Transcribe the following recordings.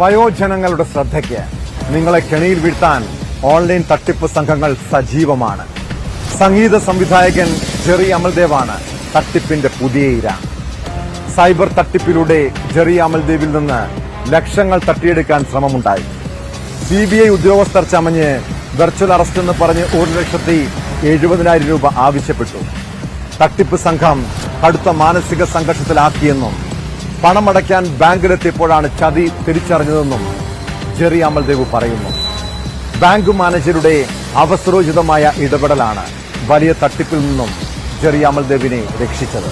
വയോജനങ്ങളുടെ ശ്രദ്ധയ്ക്ക് നിങ്ങളെ കെണിയിൽ വീഴ്ത്താൻ ഓൺലൈൻ തട്ടിപ്പ് സംഘങ്ങൾ സജീവമാണ്. സംഗീത സംവിധായകൻ ജെറി അമൽദേവാണ് തട്ടിപ്പിന്റെ പുതിയ ഇര. സൈബർ തട്ടിപ്പിലൂടെ ജെറി അമൽദേവിൽ നിന്ന് ലക്ഷങ്ങൾ തട്ടിയെടുക്കാൻ ശ്രമമുണ്ടായി. സി ബി ഐ ഉദ്യോഗസ്ഥർ ചമഞ്ഞ് വെർച്വൽ അറസ്റ്റ് എന്ന് പറഞ്ഞ് ഒരു ലക്ഷത്തി എഴുപതിനായിരം രൂപ ആവശ്യപ്പെട്ടു. തട്ടിപ്പ് സംഘം കടുത്ത മാനസിക സംഘർഷത്തിലാക്കിയെന്നും പണമടയ്ക്കാൻ ബാങ്കിലെത്തിയപ്പോഴാണ് ചതി തിരിച്ചറിഞ്ഞതെന്നും ജെറി അമൽദേവ് പറയുന്നു. ബാങ്ക് മാനേജരുടെ അവസരോചിതമായ ഇടപെടലാണ് വലിയ തട്ടിപ്പിൽ നിന്നും ജെറി അമൽദേവിനെ രക്ഷിച്ചത്.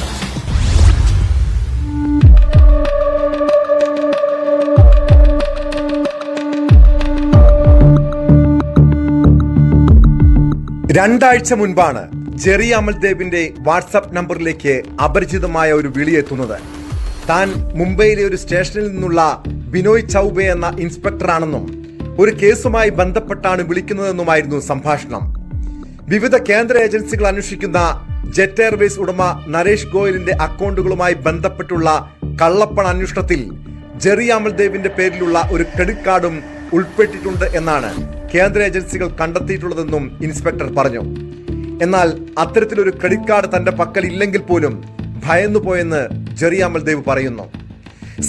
രണ്ടാഴ്ച മുൻപാണ് ജെറി അമൽദേവിന്റെ വാട്സാപ്പ് നമ്പറിലേക്ക് അപരിചിതമായ ഒരു വിളി എത്തുന്നത്. താൻ മുംബൈയിലെ ഒരു സ്റ്റേഷനിൽ നിന്നുള്ള ബിനോയ് ചൌബെ എന്ന ഇൻസ്പെക്ടറാണെന്നും ഒരു കേസുമായി ബന്ധപ്പെട്ടാണ് വിളിക്കുന്നതെന്നുമായിരുന്നു സംഭാഷണം. വിവിധ കേന്ദ്ര ഏജൻസികൾ അന്വേഷിക്കുന്ന ജെറ്റ് എയർവേസ് ഉടമ നരേഷ് ഗോയലിന്റെ അക്കൗണ്ടുകളുമായി ബന്ധപ്പെട്ടുള്ള കള്ളപ്പണ അന്വേഷണത്തിൽ ജെറി അമൽദേവിന്റെ പേരിലുള്ള ഒരു ക്രെഡിറ്റ് കാർഡും ഉൾപ്പെട്ടിട്ടുണ്ട് എന്നാണ് കേന്ദ്ര ഏജൻസികൾ കണ്ടെത്തിയിട്ടുള്ളതെന്നും ഇൻസ്പെക്ടർ പറഞ്ഞു. എന്നാൽ അത്തരത്തിലൊരു ക്രെഡിറ്റ് കാർഡ് തന്റെ പക്കൽ ഇല്ലെങ്കിൽ പോലും ഭയന്നുപോയെന്ന് ജെറി അമൽദേവ് പറയുന്നു.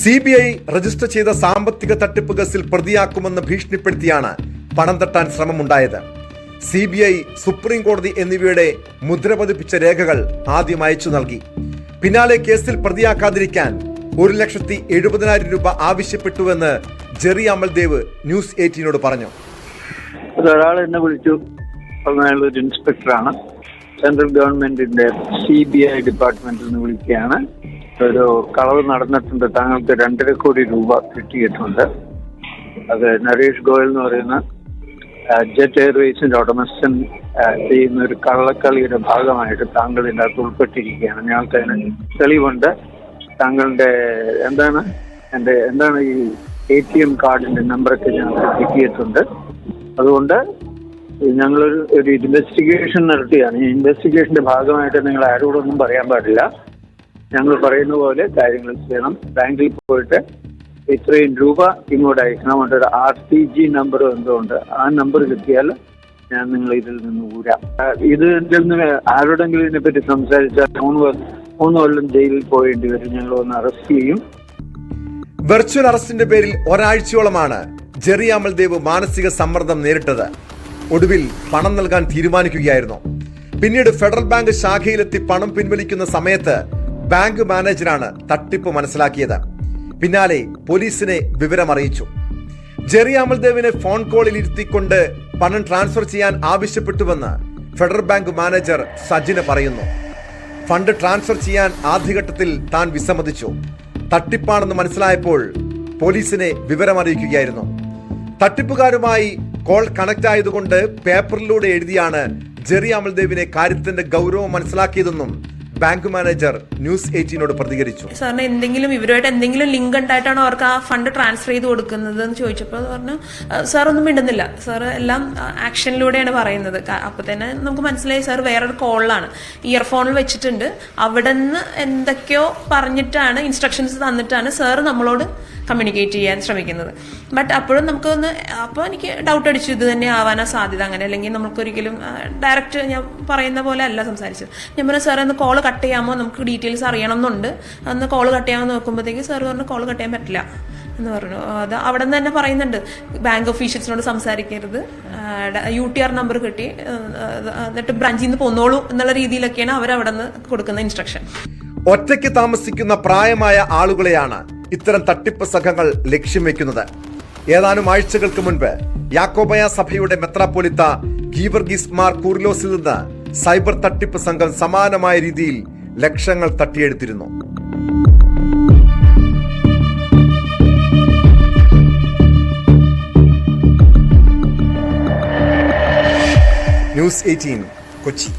സി ബി ഐ രജിസ്റ്റർ ചെയ്ത സാമ്പത്തിക തട്ടിപ്പ് കേസിൽ പ്രതിയാക്കുമെന്ന് ഭീഷണിപ്പെടുത്തിയാണ് പണം തട്ടാൻ ശ്രമമുണ്ടായത്. സി ബി ഐ സുപ്രീം കോടതി എന്നിവയുടെ മുദ്ര പതിപ്പിച്ച രേഖകൾ ആദ്യം അയച്ചു നൽകി. പിന്നാലെ കേസിൽ പ്രതിയാക്കാതിരിക്കാൻ ഒരു ലക്ഷത്തി എഴുപതിനായിരം രൂപ ആവശ്യപ്പെട്ടുവെന്ന് ജെറി അമൽദേവ് ന്യൂസ് എയ്റ്റീനോട് പറഞ്ഞു. ഒരാൾ എന്നെ വിളിച്ചു. ഒരു ഇൻസ്പെക്ടറാണ്. സെൻട്രൽ ഗവൺമെന്റിന്റെ സി ബി ഐ ഡിപ്പാർട്ട്മെന്റിൽ നിന്ന് വിളിക്കുകയാണ്. ഒരു കളവ് നടന്നിട്ടുണ്ട്. താങ്കൾക്ക് രണ്ടര കോടി രൂപ കിട്ടിയിട്ടുണ്ട്. അത് നരേഷ് ഗോയൽ എന്ന് പറയുന്ന ജെറ്റ് എയർവേസിന്റെ ഉടമസ്ഥൻ ചെയ്യുന്ന ഒരു കള്ളക്കളിയുടെ ഭാഗമായിട്ട് താങ്കൾ ഇതിനകത്ത് ഉൾപ്പെട്ടിരിക്കുകയാണ്. ഞങ്ങൾക്ക് അതിന് തെളിവുണ്ട്. താങ്കളുടെ എന്താണ് എന്റെ എന്താണ് ഈ എ ടി എം കാർഡിന്റെ നമ്പറൊക്കെ ഞങ്ങൾക്ക് കിട്ടിയിട്ടുണ്ട്. അതുകൊണ്ട് ഞങ്ങളൊരു ഒരു ഇൻവെസ്റ്റിഗേഷൻ നടത്തിയാണ്. ഈ ഇൻവെസ്റ്റിഗേഷന്റെ ഭാഗമായിട്ട് നിങ്ങൾ ആരോടൊന്നും പറയാൻ പാടില്ല. ഞങ്ങൾ പറയുന്ന പോലെ കാര്യങ്ങൾ ചെയ്യണം. ബാങ്കിൽ പോയിട്ട് ഇത്രയും രൂപ ഇങ്ങോട്ട് അയക്കണം. ഒരു ആർ ടി ജി നമ്പർ എന്തുകൊണ്ട്? ആ നമ്പർ കിട്ടിയാൽ ഞാൻ നിങ്ങൾ ഇതിൽ നിന്ന് ഊരാം. ഇത് ഇതിൽ നിന്ന് ആരോടെങ്കിലും ഇതിനെപ്പറ്റി സംസാരിച്ചാൽ മൂന്ന് മൂന്ന് കൊല്ലം ജയിലിൽ പോയേണ്ടി വരും. ഞങ്ങൾ ഒന്ന് അറസ്റ്റ് ചെയ്യും. വെർച്വൽ അറസ്റ്റിന്റെ പേരിൽ ഒരാഴ്ചയോളമാണ് ജെറി അമൽദേവ് മാനസിക സമ്മർദ്ദം നേരിട്ടത്. ഒടുവിൽ പണം നൽകാൻ തീരുമാനിക്കുകയായിരുന്നു. പിന്നീട് ഫെഡറൽ ബാങ്ക് ശാഖയിലെത്തി പണം പിൻവലിക്കുന്ന സമയത്ത് ബാങ്ക് മാനേജറാണ് തട്ടിപ്പ് മനസ്സിലാക്കിയത്. പിന്നാലെ പോലീസിനെ വിവരമറിയിച്ചു. ജെറി അമൽദേവിനെ ഫോൺ കോളിൽ ഇരുത്തിക്കൊണ്ട് പണം ട്രാൻസ്ഫർ ചെയ്യാൻ ആവശ്യപ്പെട്ടുവെന്ന് ഫെഡറൽ ബാങ്ക് മാനേജർ സജിന് പറയുന്നു. ഫണ്ട് ട്രാൻസ്ഫർ ചെയ്യാൻ ആദ്യഘട്ടത്തിൽ താൻ വിസമ്മതിച്ചു. തട്ടിപ്പാണെന്ന് മനസ്സിലായപ്പോൾ പോലീസിനെ വിവരമറിയിക്കുകയായിരുന്നു. തട്ടിപ്പുകാരുമായി കോൾ കണക്ട് ആയതുകൊണ്ട് പേപ്പറിലൂടെ എഴുതിയാണ് ജെറി അമൽദേവിനെ കാര്യത്തിന്റെ ഗൗരവം മനസ്സിലാക്കിയതെന്നും ബാങ്ക് മാനേജർ ന്യൂസ് എയ്റ്റീനോട് പ്രതികരിച്ചു. സാറിന് എന്തെങ്കിലും ഇവരുമായിട്ട് എന്തെങ്കിലും ലിങ്ക് ഉണ്ടായിട്ടാണോ അവർക്ക് ആ ഫണ്ട് ട്രാൻസ്ഫർ ചെയ്ത് കൊടുക്കുന്നത് എന്ന് ചോദിച്ചപ്പോൾ പറഞ്ഞു സാർ ഒന്നും മിണ്ടുന്നില്ല. സാർ എല്ലാം ആക്ഷനിലൂടെയാണ് പറയുന്നത്. അപ്പൊ തന്നെ നമുക്ക് മനസ്സിലായി സാർ വേറൊരു കോളിലാണ്. ഇയർഫോണിൽ വെച്ചിട്ടുണ്ട്. അവിടെ നിന്ന് എന്തൊക്കെയോ പറഞ്ഞിട്ടാണ് ഇൻസ്ട്രക്ഷൻസ് തന്നിട്ടാണ് സാർ നമ്മളോട് കമ്മ്യൂണിക്കേറ്റ് ചെയ്യാൻ ശ്രമിക്കുന്നത്. ബട്ട് അപ്പോഴും നമുക്കൊന്ന് അപ്പോൾ എനിക്ക് ഡൗട്ട് അടിച്ചു ഇത് തന്നെ ആവാനാ സാധ്യത അങ്ങനെ. അല്ലെങ്കിൽ നമുക്കൊരിക്കലും ഡയറക്റ്റ് ഞാൻ പറയുന്ന പോലെ അല്ല സംസാരിച്ചത്. ഞാൻ പറഞ്ഞു സാർ ഒന്ന് കോൾ കട്ട് ചെയ്യാമോ? നമുക്ക് ഡീറ്റെയിൽസ് അറിയണം എന്നുണ്ട് അന്ന് കോൾ കട്ട് ചെയ്യാമെന്ന് നോക്കുമ്പോഴത്തേക്ക് സാർ പറഞ്ഞു കോൾ കട്ട് ചെയ്യാൻ പറ്റില്ല. എന്ന് പറഞ്ഞു. അത് അവിടെ നിന്ന് തന്നെ പറയുന്നുണ്ട്. ബാങ്ക് ഓഫീഷ്യൽസിനോട് സംസാരിക്കരുത്. യു ടി ആർ നമ്പർ കിട്ടി. എന്നിട്ട് ബ്രാഞ്ചിൽ നിന്ന് പോന്നോളൂ എന്നുള്ള രീതിയിലൊക്കെയാണ് അവർ അവിടെ നിന്ന് കൊടുക്കുന്ന ഇൻസ്ട്രക്ഷൻ ഒറ്റയ്ക്ക് താമസിക്കുന്ന പ്രായമായ ആളുകളെയാണ് ഇത്തരം തട്ടിപ്പ് സംഘങ്ങൾ ലക്ഷ്യം വെക്കുന്നത് ഏതാനും ആഴ്ചകൾക്ക് മുൻപ് യാക്കോബയ സഭയുടെ മെത്രാപ്പൊലിത്ത ഗീവർഗീസ് മാർ കൂർലോസിൽ നിന്ന് സൈബർ തട്ടിപ്പ് സംഘം സമാനമായ രീതിയിൽ ലക്ഷങ്ങൾ തട്ടിയെടുത്തിരുന്നു. News eighteen Kochi.